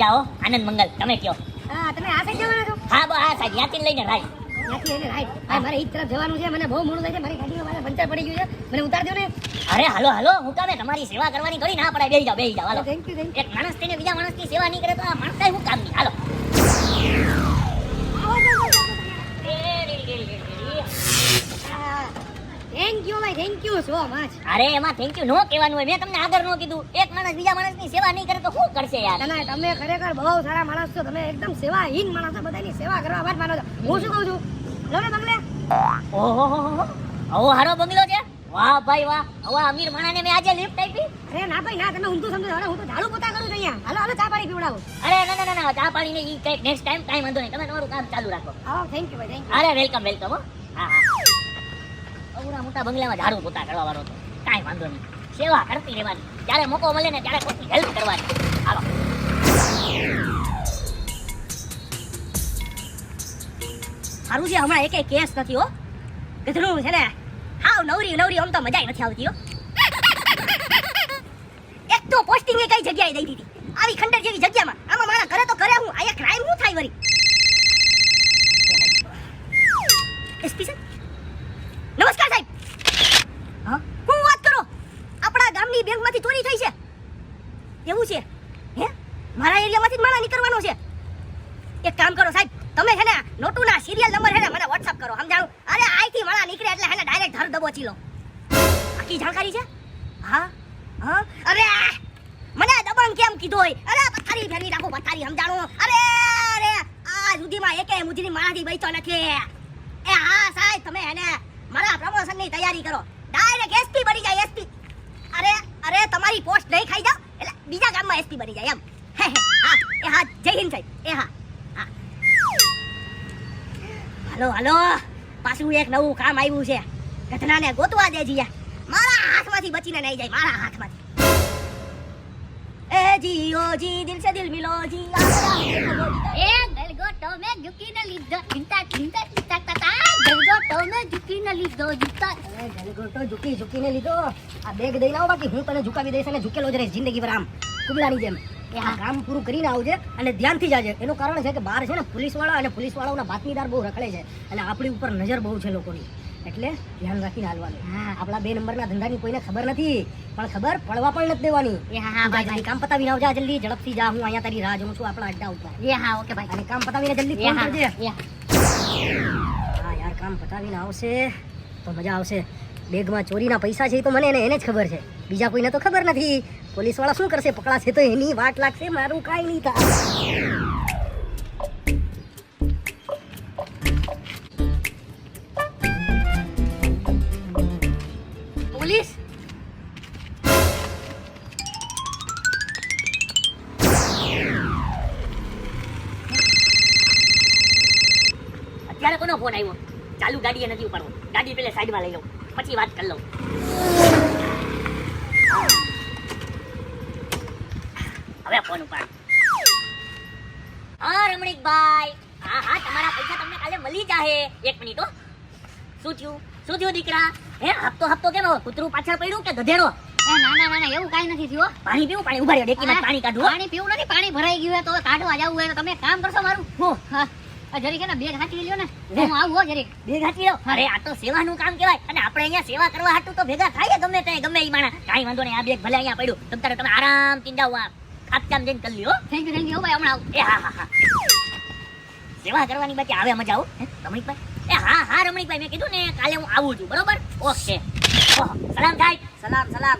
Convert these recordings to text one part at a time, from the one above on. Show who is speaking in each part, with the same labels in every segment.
Speaker 1: મજા હો આનંદ મંગલ. તમે કયો?
Speaker 2: હા તમે આ સાઈડ જવાના છો?
Speaker 1: હા બસ આ સાહેબ યાતી લઈને રાઈ
Speaker 2: યાતી લઈને રાઈટ હા મારે ઈ તરફ જવાનું છે. મને બહુ મોડું થાય છે. મારી ગાડીમાં મારે પંચર પડી ગયું છે. મને ઉતાર દો ને.
Speaker 1: અરે હાલો હાલો. હું કામે તમારી સેવા કરવાની થોડી ના પડાય. બેહી જાવ બેહી જાવ હાલો.
Speaker 2: થેન્ક યુ
Speaker 1: એક માણસ તેને બીજા માણસની સેવા નહીં કરે તો આ માણસ હું કામ નહીં હાલો.
Speaker 2: થેન્ક યુ ભાઈ થેન્ક યુ સો મચ
Speaker 1: અરે એમાં થેન્ક યુ નો કહેવાનું હોય. મેં તમને આગળ નો કીધું. એક માણસ બીજા માણસની સેવા નહીં કરે તો શું કરશે યાર?
Speaker 2: ના તમે ખરેખર બહુ સારા માણસ છો. તમે એકદમ સેવાહીન માણસ છો. બધાની સેવા કરવા માટે માનો છો. હું શું કહું છું? લો ને બંગલે.
Speaker 1: ઓહો આવો હારો બંગલો છે? વાહ ભાઈ વાહ. આવા અમીર માણાને મેં આજે લિફ્ટ આપી.
Speaker 2: અરે ના ભાઈ ના તમે ઊંધું સમજો. અરે હું તો ઝાડુ પોતા કરું છું અહીંયા. હાલો હાલો ચા પાણી પીવડાવો.
Speaker 1: અરે ના ના ના ચા પાણી ને ઈ કંઈક નેક્સ્ટ ટાઈમ કાઈ વાંધો નહીં. તમે તમારું કામ ચાલુ રાખો.
Speaker 2: હા થેન્ક યુ ભાઈ થેન્ક યુ
Speaker 1: અરે વેલકમ વેલકમ હા હા. મોટા બંગલામાં ઝાડુ પોતા કરવા વાળો તો કાંઈ વાંધો નહીં. સેવા કરતી રહેવાની. જ્યારે મોકો મળે ને ત્યારે કોઈની હેલ્પ કરવાની. હાલો.
Speaker 2: સારું છે, હમણાં એકે કેસ નથી હો. ગધરું છે ને. હાવ નવરી નવરી, આમ તો મજા નથી આવતી હો. એક તો પોસ્ટિંગ એ કઈ જગ્યાએ દઈ દીધી. આવી ખંડર જેવી જગ્યામાં. આમાં મારા ઘરે તો ઘરે હું. આયા ક્રાઇમ હું થાય વળી? એસપી સાહેબ નમસ્કાર સાહેબ હા હું વાત કરો આપણા ગામની બેંકમાંથી ચોરી થઈ છે એવું છે હે મારા એરિયામાંથી જ માણા નીકળવાનો છે એક કામ કરો સાહેબ તમે છે ને નોટુના સિરિયલ નંબર છે ને મને WhatsApp કરો સમજાણું અરે આઈથી માણા નીકળે એટલે છે ડાયરેક્ટ લો આખી જાણકારી છે? હા? હા? અરે મને દબંગ કેમ કીધો અરે પથારી ફેરવી નાખો, પથારી સમજાણો. અરે અરે! આ સુધીમાં એકે મુજરી મારાથી બચતો નથી. એ હા સાહેબ, તમે એને મારા પ્રમોશનની તૈયારી કરો. ડાયરેક્ટ એસપી બની જાય એસપી અરે અરે, તમારી પોસ્ટ નહીં ખાઈ જાવ એટલે બીજા ગામમાં એસપી બની જાય એમ. હા. એ હા, જય હિન્દ સાહેબ. એ હા. હા. હાલો હાલો. પાછું એક નવું કામ આવ્યું છે. ઘટનાને ગોતવા દે જીયા મારા હાથમાંથી બચીને નહીં જાય મારા હાથમાંથી. એ જીઓ જી દિલ સે દિલ મિલો જી
Speaker 3: એ ગલગોટો મેં ઝૂકીને લીધો ચિંતા ચિંતા ચિંતા તા ગલગોટો મેં ઝૂકીને લીધો જૂતા
Speaker 2: ગલગોટો ઝુકી ઝૂકીને લીધો. આ બેગ દઈ લાવો બાકી હું તને ઝુકાવી દઈશ અને ઝુકેલો જ રહીશ જિંદગી ભર આમ કુબલાની જેમ. આ કામ પૂરું કરીને આવજે અને ધ્યાનથી જાજે. એનું કારણ છે કે બહાર છે ને પોલીસવાળા અને પોલીસ વાળાઓના બાતમીદાર બહુ રખડે છે. અને આપણી ઉપર નજર બહુ છે લોકોની. એટલે ધ્યાન રાખીને હાલવાનું.
Speaker 3: હા.
Speaker 2: આપણા બે નંબરના ધંધાની કોઈને ખબર નથી પણ ખબર પડવા પણ નથી દેવાની.
Speaker 3: હા ભાઈ
Speaker 2: કામ પતાવીને આવજા જલ્દી ઝડપથી જા હું અહીંયા તારી રાહ જોઉં છું આપણા અડ્ડા ઉપર.
Speaker 3: એ હા ઓકે ભાઈ.
Speaker 2: અને કામ પતાવીને જલ્દી ફોન
Speaker 3: હા
Speaker 2: કરજે.
Speaker 3: હા.
Speaker 2: હા યાર કામ પતાવીને આવશે તો મજા આવશે. બેગમાં ચોરીના પૈસા છે એ તો મને એને એને જ ખબર છે. બીજા કોઈને તો ખબર નથી. પોલીસવાળા શું કરશે? પકડાશે તો એની વાટ લાગશે મારું કાંઈ નહીં થાય.
Speaker 1: ફોન આવ્યો. ચાલુ ગાડીએ નથી ઉપાડવો. ગાડી પેલે સાઈડમાં લઈ લઉં પછી વાત કરી લઉં. હવે ફોન ઉપાડ. હા રમણીકભાઈ. હા હા તમારા પૈસા તમને કાલે મળી જાહે. એક મિનિટ હો. શું થયું? શું થયું દીકરા? હે હપ્તો હપ્તો કેમ? કૂતરું પાછળ પડ્યું કે ગધેડો?
Speaker 3: એ ના ના ના ના એવું કાંઈ નથી થયું
Speaker 1: પાણી પીવું? પાણી ઊભા રહ્યો ડેકીમાં પાણી કાઢવું
Speaker 3: પાણી પીવું નથી પાણી ભરાઈ ગયું તો કાઢવા જવું હોય તો તમે કામ કરશો મારું.
Speaker 1: હું.
Speaker 3: જરીક કે ને બેગ હાચવી લ્યો ને. હું આવું હો જરીક.
Speaker 1: બે ઘાટી લો અરે આ તો સેવાનું કામ કહેવાય. અને આપણે અહીંયા સેવા કરવા હાટું તો ભેગા થાય ગમે તે ગમે ઈ માણા કાઈ વાંધો નહીં આ બેગ ભલે અહીંયા પડ્યું. તમ તારે તમે આરામ જાઓ આ ખાપચામ જઈને કરી લ્યો
Speaker 3: થેન્ક યુ થેન્ક યુ ભાઈ હમણાં આવું.
Speaker 1: એ હા હા હા. સેવા કરવાની બાકી આવે મજા આવો. રમણીકભાઈ? એ હા હા રમણીકભાઈ મેં કીધું ને કાલે હું આવું છું. બરોબર? ઓકે. સલામ થાય.
Speaker 2: સલામ સલામ.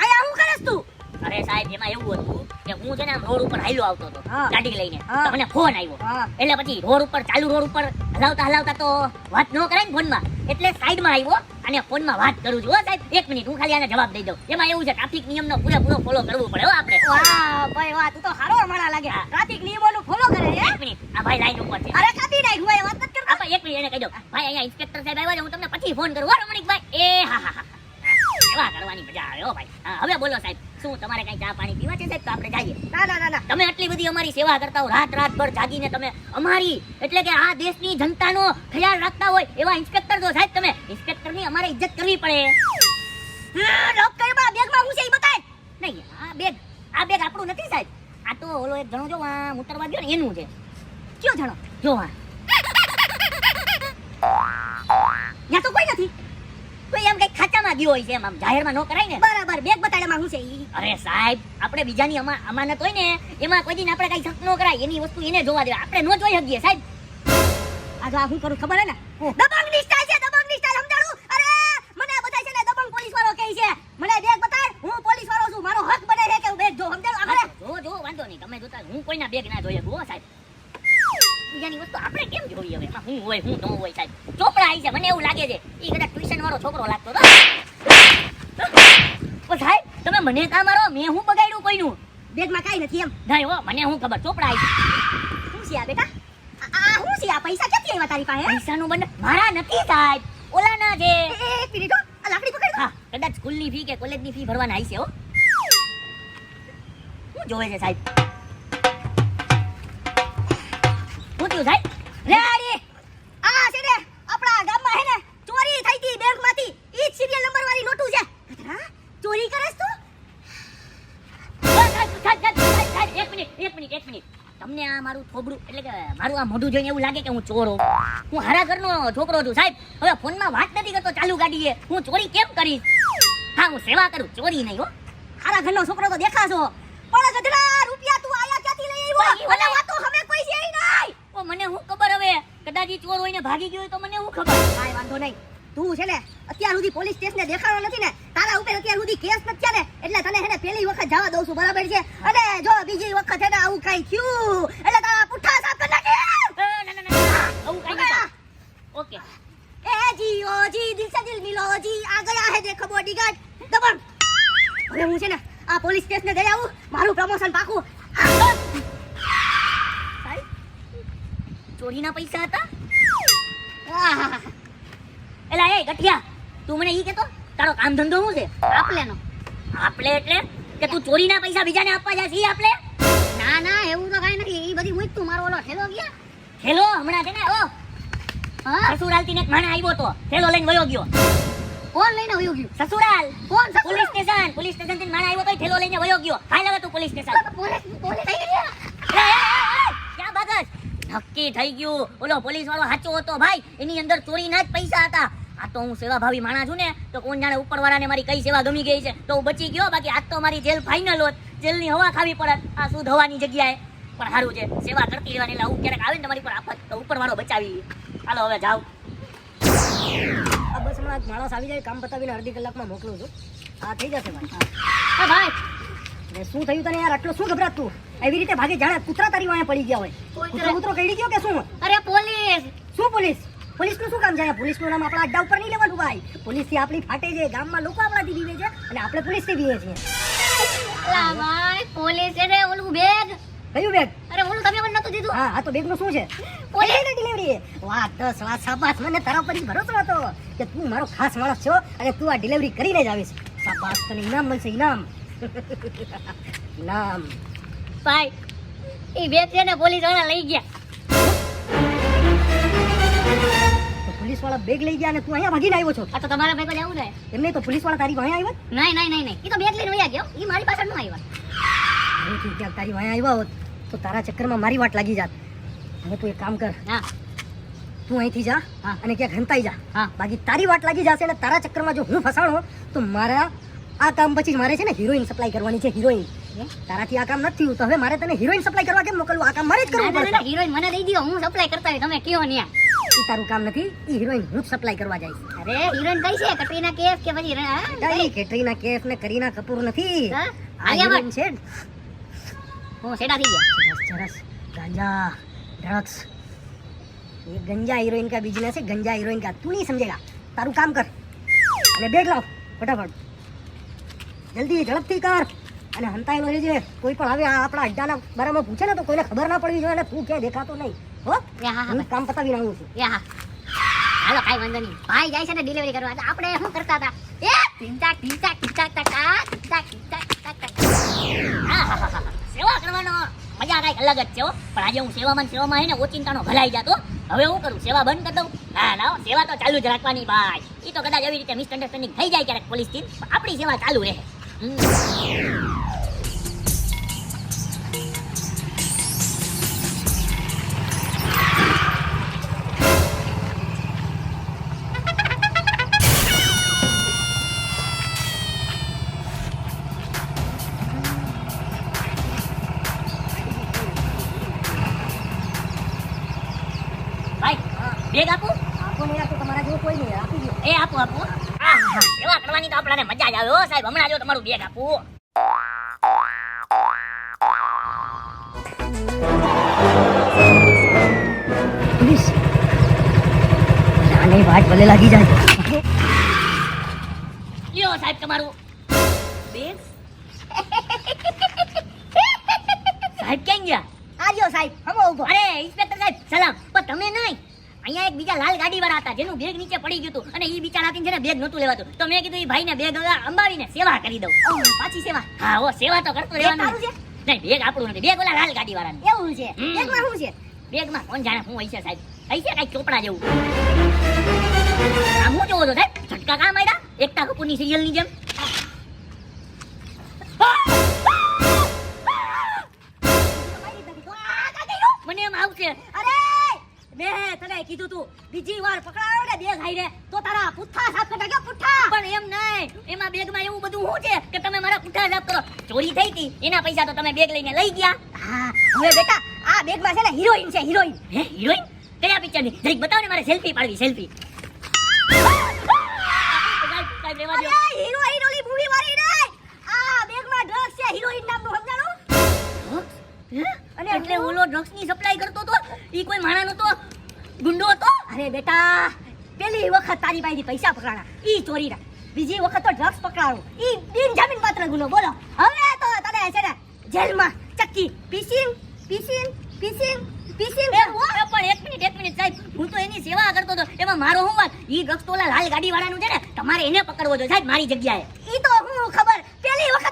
Speaker 2: આ આવું કરસ તું?
Speaker 1: અરે સાહેબ એમાં એવું હતું કે હું છે ને આમ રોડ ઉપર હાલ્યો આવતો હતો ગાડી લઈને. તો મને ફોન આવ્યો. એટલે પછી રોડ ઉપર ચાલુ રોડ ઉપર હલાવતા હલાવતા તો વાત ન કરાય ને ફોનમાં. એટલે સાઈડમાં આવ્યો અને ફોનમાં વાત કરું છું. સાહેબ એક મિનિટ હું ખાલી આને જવાબ દઈ દઉં. એમાં એવું છે ટ્રાફિક નિયમનો પૂરેપૂરો ફોલો કરવો પડે હો આપણે.
Speaker 2: વાહ ભાઈ વાહ તું તો હારો માણા લાગે. ટ્રાફિક નિયમોનું ફોલો કરે
Speaker 1: એક મિનિટ આ ભાઈ લાઈન ઉપર છે.
Speaker 2: અરે કાપી નાખ ભાઈ વાત નથી કરતો
Speaker 1: એક મિનિટ એને કહી દઉં. ભાઈ અહીંયા ઇન્સ્પેક્ટર સાહેબ આવ્યા છે હું તમને પછી ફોન કરું. હો રમણીકભાઈ એ હા હા હા. સેવા કરવાની મજા આવે હો ભાઈ. હવે બોલો સાહેબ. શું તમારે કઈ ચા પાણી પીવા છે? સાહેબ તો આપણે જઈએ.
Speaker 2: ના ના ના
Speaker 1: તમે આટલી બધી અમારી સેવા કરતા હો રાત રાત ભર જાગીને તમે અમારી એટલે કે આ દેશની જનતાનો ખ્યાલ રાખતા હોય એવા ઇન્સ્પેક્ટર તો સાહેબ તમે ઇન્સ્પેક્ટરની અમારે ઇજ્જત કરવી પડે.
Speaker 2: હા, લોક બેગમાં હું છે એ બતાય?
Speaker 1: નહીં આ બેગ આ બેગ આપણું નથી સાહેબ. આ તો ઓલો એક જણો જો આ ઉતરવા ગયો ને એનું છે.
Speaker 2: કયો જણો?
Speaker 1: જો આ.
Speaker 2: ત્યાં તો કોઈ નથી.
Speaker 1: ગયો હોય છે એમ આમ જાહેરમાં નો કરાય ને.
Speaker 2: બરાબર બેગ બતાડવામાં શું છે
Speaker 1: અરે સાહેબ આપણે બીજાની અમા અમાનત હોય ને એમાં કોઈ દિન આપણે કઈ શક ન કરાય. એની વસ્તુ એને જોવા દે આપણે નો જોઈ શકીએ સાહેબ.
Speaker 2: આ હું કરું ખબર હે ને દબંગની સ્ટાઇલ છે દબંગની સ્ટાઇલ સમજાડું અરે મને આ બધા છે ને દબંગ પોલીસ વાળો કહે છે મને બેગ બતાડ હું પોલીસ વાળો છું મારો હક બને છે કે હું બેગ જો સમજાડું આગળ
Speaker 1: જો જો વાંધો નહીં તમે જોતા હું કોઈના બેગ ના જોઈએ ગો સાહેબ બીજાની વસ્તુ આપણે કેમ જોઈએ હવે એમાં હું હોય હું ન હોય સાહેબ ચોપડા આવી છે મને એવું લાગે છે એ કદાચ ટ્યુશન વાળો છોકરો લાગતો હતો ઓ સાહેબ તમે મને કા મારો મેં હું બગાડ્યું કોઈનું
Speaker 2: બેગમાં કાઈ નથી એમ
Speaker 1: નહીં હો મને હું ખબર ચોપડા આવી
Speaker 2: શું છે આ બેટા? આ- શું છે? આ પૈસા ક્યાંથી આવ્યા તારી પાસે
Speaker 1: પૈસાનું બંને મારા નથી સાહેબ. ઓલાના છે.
Speaker 2: એક મિનિટ આ લાકડી પકડ
Speaker 1: હા કદાચ સ્કૂલની ફી કે કોલેજની ફી ભરવાના આવી છે હો. શું જોવે છે સાહેબ? શું થયું સાહેબ?
Speaker 2: રેડી! આ
Speaker 1: મારું થોબડું એટલે કે મારું આ મોઢું જોઈને એવું લાગે કે હું ચોર. હોઉં હું હારા ઘરનો છોકરો છું સાહેબ. હવે ફોનમાં વાત નથી કરતો ચાલુ ગાડીએ. હું ચોરી કેમ કરીશ? હા હું સેવા કરું ચોરી નહીં હો.
Speaker 2: હારા ઘરનો છોકરો તો દેખાશો. પણ ગધડા રૂપિયા તું આયા ક્યાંથી લઈ આવ્યો? અને વાતો હવે કોઈ છે નહીં.
Speaker 1: ઓ મને હું ખબર હવે? કદાચ ચોર હોય ને ભાગી ગયો તો મને હું ખબર?
Speaker 2: કાઈ વાંધો નહીં. તું છે ને અત્યાર સુધી પોલીસ સ્ટેશને દેખાડો નથી ને તારા ઉપર અત્યાર સુધી કેસ નથી ને એટલે તને હે ને પહેલી વખત જવા દઉં છું બરાબર છે? અને જો બીજી વખત એને આવું કઈ થયું એટલે તારા પુઠ્ઠા સાફ કરી નાખે.
Speaker 1: આવું કઈ નહીં ઓકે.
Speaker 2: એ જી ઓ જી દિલ સે દિલ મિલો જી આ ગયા હે દેખો બોડીગાર્ડ દબણ હવે હું છે ને આ પોલીસ સ્ટેશને જઈ આવું મારું પ્રમોશન પાકું.
Speaker 1: ચોરીના પૈસા હતા? એલા એ ગઠિયા તું મને ઈ કેતો તારો કામ ધંધો શું છે?
Speaker 3: આપલેનો.
Speaker 1: આપલે એટલે કે તું ચોરીના પૈસા બીજાને આપવા જાય ઈ આપણે
Speaker 3: ના ના એવું તો કાંઈ નથી. એ બધી મૂક તું મારો ઓલો ઠેલો ગયા.
Speaker 1: ઠેલો? હમણાં છે ને? ઓ.
Speaker 3: હા?
Speaker 1: સસુરાલથી ને એક આવ્યો તો. ઠેલો લઈને વયો ગયો.
Speaker 3: કોણ લઈને વયો ગયો?
Speaker 1: સસુરાલ.
Speaker 3: કોણ સસુરાલ?
Speaker 1: Police station. પોલીસ સ્ટેશનથી માણા આવ્યો તો ઠેલો લઈને વયો ગયો. હાલ હવે તું પોલીસ સ્ટેશન.
Speaker 3: પોલીસ પોલીસ થઈ ગયા
Speaker 1: ક્યાં ભાગસ? નક્કી થઈ ગયું. ઓલો પોલીસ વાળો સાચો હતો. ભાઈ એની અંદર ચોરીના જ પૈસા હતા. આ તો હું સેવાભાવી માણા છું ને તો કોણ જાણે ઉપરવાળાને મારી કઈ સેવા ગમી ગઈ છે? તો હું બચી ગયો બાકી આજ તો મારી જેલ ફાઇનલ હોત. જેલની હવા ખાવી પડત આ શુદ્ધ હવાની જગ્યાએ. પણ સારું છે સેવા કરતી રહેવાની એટલે આવું ક્યારેક આવે ને તમારી પર આફત તો ઉપરવાળો બચાવી હાલો હવે જાઓ.
Speaker 2: બસ હમણાં માણસ આવી જાય કામ બતાવીને અડધી કલાકમાં મોકલું છું. આ થઈ જશે ભાઈ
Speaker 3: હા. ભાઈ.
Speaker 2: શું થયું તને યાર? આટલો શું ગભરાત તું? એવી રીતે ભાગે જાણે કૂતરા તારી વાંહે પડી ગયા હોય. કૂતરો કૂતરો કઈ ગયો કે શું?
Speaker 3: અરે પોલીસ.
Speaker 2: શું પોલીસ? પોલીસનું શું કામ છે પોલીસનું નામ આપણા અડ્ડા ઉપર નહીં લેવાનું ભાઈ. પોલીસથી આપણી ફાટે છે ગામમાં લોકો આપણાથી બીવે છે અને આપણે પોલીસથી બીવે છીએ.
Speaker 3: ભાઈ પોલીસ એટલે ઓલું બેગ.
Speaker 2: કયું બેગ?
Speaker 3: અરે ઓલું તમે પણ નતું દીધું?
Speaker 2: હા આ તો બેગનું શું છે?
Speaker 3: પોલીસ.
Speaker 2: ડિલિવરી વાહ દસ વાહ સાપાસ મને તારા પર ભરોસો હતો કે તું મારો ખાસ માણસ છો અને તું આ ડિલિવરી કરીને જ આવીશ. સાપાસ તને ઇનામ મળશે ઇનામ ઇનામ
Speaker 3: ભાઈ એ બેગ છે ને પોલીસવાળા લઈ ગયા.
Speaker 2: વાળા બેગ લઈ ગયા અને તું અહીંયા ભાગીને આવ્યો છો?
Speaker 3: આ તો તમારા ભેગો જવું ને
Speaker 2: એમને તો પોલીસવાળા તારી વાંહે આવ્યા?
Speaker 3: નહીં નહીં નહીં નહીં. એ તો બેગ લઈને વયા ગયો. એ મારી પાછળ ન આવ્યા.
Speaker 2: ક્યાંક તારી વાંહે આવ્યા હોત તો તારા ચક્કરમાં મારી વાટ લાગી જાત. હવે તું એક કામ કર.
Speaker 3: હા.
Speaker 2: તું અહીંથી જા
Speaker 3: હા.
Speaker 2: અને ક્યાંક હંતાઈ જા.
Speaker 3: હા.
Speaker 2: બાકી તારી વાટ લાગી જશે અને તારા ચક્કરમાં જો હું ફસાણો તો મારા આ કામ પછી મારે છે ને હિરોઈન સપ્લાય કરવાની છે હિરોઈન તારાથી આ કામ નથી થયું તો હવે મારે તને હિરોઈન સપ્લાય કરવા કેમ મોકલવું? આ કામ મારે જ કરવું
Speaker 3: ના, ના,
Speaker 2: પડશે.
Speaker 3: હિરોઈન મને દઈ દો હું સપ્લાય કરતા હોય તમે કયો ન્યા.
Speaker 2: ઈ તારું કામ નથી ઈ હિરોઈન હું જ સપ્લાય કરવા જઈશ
Speaker 3: અરે હિરોઈન કઈ છે કટરીના કેફ કે પછી રે- હા?
Speaker 2: કઈ કેટરીના કેફ ને કરીના કપૂર નથી
Speaker 3: હા?
Speaker 2: આ
Speaker 3: આલિયા
Speaker 2: હિરોઈન છે
Speaker 3: હું સેડા થઈ ગયા
Speaker 2: ચરસ ચરસ ગાંજા ડ્રગ્સ ये गंजा हीरोइन का बिजनेस है गंजा हीरोइन का तू नहीं समझेगा तारू काम कर અને બેગ લાવ ફટાફટ જલ્દી ઝડપથી કર અને હંતાયેલો રહેજે કોઈ પણ હવે આ આપણા અડ્ડાના બારામાં પૂછે ને તો કોઈને ખબર ના પડવી જોઈએ અને તું ક્યાંય દેખાતો નહીં હો
Speaker 3: હા
Speaker 2: કામ પતાવીને આવું છું.
Speaker 3: હાલો કાંઈ વાંધો નહીં. ભાઈ જાય છે ને ડિલિવરી કરવા. આપણે શું કરતા હતા? એ ટીંટાક ટીંટાક ટીંટાક ટકા
Speaker 1: હા, હા, હા. સેવા કરવાનો. મજા કંઈક અલગ જ છે પણ આજે હું સેવામાં સેવામાં હે ને ઓચિંતાનો ભલાઈ જાતો. હવે હું કરું? સેવા બંધ કરી દઉં? ના ના સેવા તો ચાલુ જ રાખવાની ભાઈ. એ તો કદાચ એવી રીતે મિસઅન્ડરસ્ટેન્ડિંગ થઈ જાય ક્યારેક પોલીસથી આપણી સેવા ચાલુ રહે. બેગ આપું?
Speaker 2: આપો નહીં આપો તમારા જેવું કોઈ નહીં આપી દો.
Speaker 1: એ આપો આપો. એવા કરવાની તો આપણાને મજા જ આવે હો સાહેબ. હમણાં જો તમારું બેગ આપું.
Speaker 2: આને વાટ ભલે લાગી જાય.
Speaker 1: લ્યો સાહેબ તમારું. બેગ સાહેબ ક્યાં ગયા?
Speaker 2: આજો સાહેબ હમો ઊભો
Speaker 1: અરે ઇન્સ્પેક્ટર સાહેબ સલામ. પણ તમે નહીં. અહીંયા એક બીજા લાલ ગાડી વાળા હતા જેનું બેગ નીચે પડી ગયું હતું અને એ બિચારાથી છે ને બેગ નહોતું લેવાતું. તો મેં કીધું એ ભાઈને બેગ અંબાવીને સેવા કરી દઉં.
Speaker 2: પાછી સેવા?
Speaker 1: હા ઓ સેવા તો કરતો
Speaker 2: બેગ
Speaker 1: રહેવાનું. નહીં બેગ આપણું નથી. બેગ ઓલા લાલ ગાડી વાળાનું
Speaker 2: એવું છે?
Speaker 1: બેગ
Speaker 2: બેગમાં શું છે?
Speaker 1: બેગમાં કોણ જાણે શું હોય છે સાહેબ? કઈ છે કઈ ચોપડા જેવું. હું જોવો છો સાહેબ ઝટકા કામ આવ્યા એકતા કપૂરની સિરિયલની જેમ.
Speaker 2: મેં કીધું તું બીજી વાર પકડાયો ને બેગ હાઈરે તો તારા પુઠ્ઠા સાફ કરતા કે પુઠ્ઠા?
Speaker 1: પણ એમ નહીં એમાં બેગમાં એવું બધું શું છે કે તમે મારા પુઠ્ઠા સાફ કરો? ચોરી થઈ હતી એના પૈસા તો તમે બેગ લઈને લઈ ગયા.
Speaker 2: હા હવે બેટા આ બેગમાં છે ને હિરોઈન છે હિરોઈન.
Speaker 1: હે હિરોઈન? કયા પિક્ચરની જરીક બતાવો ને મારે સેલ્ફી પાડવી સેલ્ફી
Speaker 2: હિરોઈન ઓલી મૂવી વાળી નહીં આ બેગમાં ડ્રગ્સ છે હિરોઈન નામનું સમજાણું? અને
Speaker 1: એટલે ઓલો ડ્રગ્સની સપ્લાય કરતો તો ઈ કોઈ માણા નતો? ગુંડો હતો?
Speaker 2: અરે બેટા પેલી વખત તારી પાસેથી પૈસા પકડાણા. ઈ ચોરીના. બીજી વખત તો ડ્રગ્સ પકડાણું. ઈ બિનજામીન પાત્ર ગુનો બોલો. હવે તો તને છે ને જેલમાં ચક્કી. પીસીન પીસીમ
Speaker 1: એ, એ પણ એક મિનિટ એક મિનિટ સાહેબ. હું તો એની સેવા કરતો હતો. એમાં મારો હું વાત ઈ ડ્રગ્સ તો ઓલા લાલ ગાડી વાળાનું છે ને તમારે એને પકડવો જોઈએ સાહેબ મારી જગ્યાએ.
Speaker 2: ઈ તો હું ખબર. પેલી વખત